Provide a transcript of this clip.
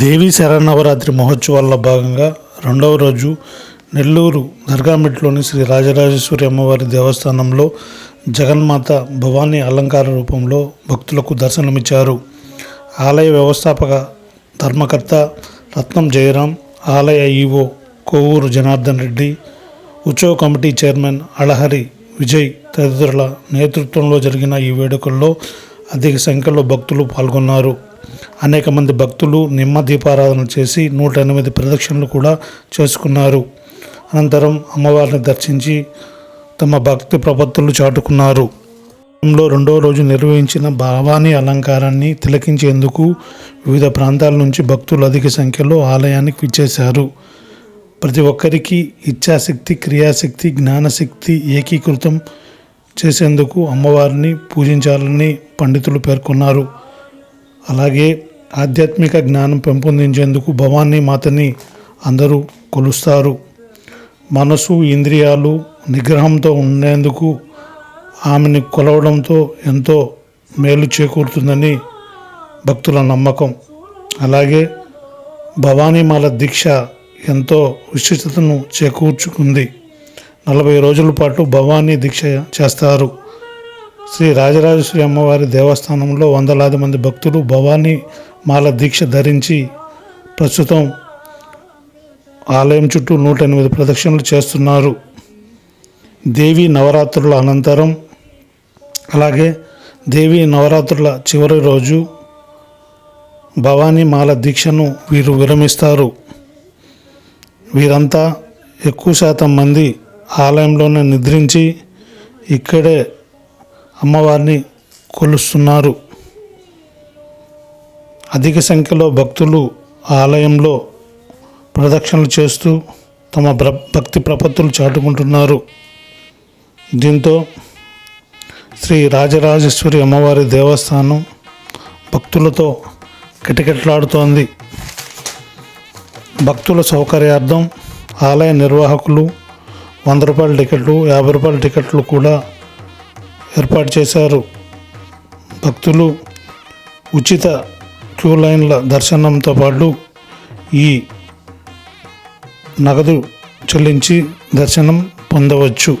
దేవీ శరన్నవరాత్రి మహోత్సవాల్లో భాగంగా రెండవ రోజు నెల్లూరు దర్గామిట్లోని శ్రీ రాజరాజేశ్వరి అమ్మవారి దేవస్థానంలో జగన్మాత భవానీ అలంకార రూపంలో భక్తులకు దర్శనమిచ్చారు. ఆలయ వ్యవస్థాపక ధర్మకర్త రత్నం జయరాం ఆలయ ఈవో కోవూరు జనార్దన్ రెడ్డి ఉత్సవ కమిటీ చైర్మన్ అళహరి విజయ్ తదితరుల నేతృత్వంలో జరిగిన ఈ వేడుకల్లో అధిక సంఖ్యలో భక్తులు పాల్గొన్నారు. అనేక మంది భక్తులు నిమ్మ దీపారాధన చేసి నూట ఎనిమిది ప్రదక్షిణలు కూడా చేసుకున్నారు. అనంతరం అమ్మవారిని దర్శించి తమ భక్తి ప్రపత్తులు చాటుకున్నారు. లో రెండో రోజు నిర్వహించిన భావాని అలంకారాన్ని తిలకించేందుకు వివిధ ప్రాంతాల నుంచి భక్తులు అధిక సంఖ్యలో ఆలయానికి విచ్చేశారు. ప్రతి ఒక్కరికి ఇచ్ఛాశక్తి క్రియాశక్తి జ్ఞానశక్తి ఏకీకృతం చేసేందుకు అమ్మవారిని పూజించాలని పండితులు పేర్కొన్నారు. అలాగే ఆధ్యాత్మిక జ్ఞానం పెంపొందించేందుకు భవానీ మాతని అందరూ కొలుస్తారు. మనసు ఇంద్రియాలు నిగ్రహంతో ఉండేందుకు ఆమెని కొలవడంతో ఎంతో మేలు చేకూరుతుందని భక్తుల నమ్మకం. అలాగే భవానీమాల దీక్ష ఎంతో విశిష్టతను చేకూర్చుకుంది. నలభై రోజుల పాటు భవానీ దీక్ష చేస్తారు. శ్రీ రాజరాజేశ్వరి అమ్మవారి దేవస్థానంలో వందలాది మంది భక్తులు భవానీ మాల దీక్ష ధరించి ప్రస్తుతం ఆలయం చుట్టూ నూట ఎనిమిది ప్రదక్షిణలు చేస్తున్నారు. దేవి నవరాత్రుల అనంతరం అలాగే దేవి నవరాత్రుల చివరి రోజు భవానీ మాల దీక్షను వీరు విరమిస్తారు. వీరంతా ఎక్కువ శాతం మంది ఆలయంలోనే నిద్రించి ఇక్కడే అమ్మవారిని కొలుస్తున్నారు. అధిక సంఖ్యలో భక్తులు ఆలయంలో ప్రదక్షిణలు చేస్తూ తమ ప్ర భక్తి ప్రపత్తులు చాటుకుంటున్నారు. దీంతో శ్రీ రాజరాజేశ్వరి అమ్మవారి దేవస్థానం భక్తులతో కిటకిటలాడుతోంది. భక్తుల సౌకర్యార్థం ఆలయ నిర్వాహకులు వంద రూపాయల టికెట్లు యాభై రూపాయల టికెట్లు కూడా ఏర్పాటు చేశారు. భక్తులు ఉచిత క్యూ లైన్ల దర్శనంతో పాటు ఈ నగదు చెల్లించి దర్శనం పొందవచ్చు.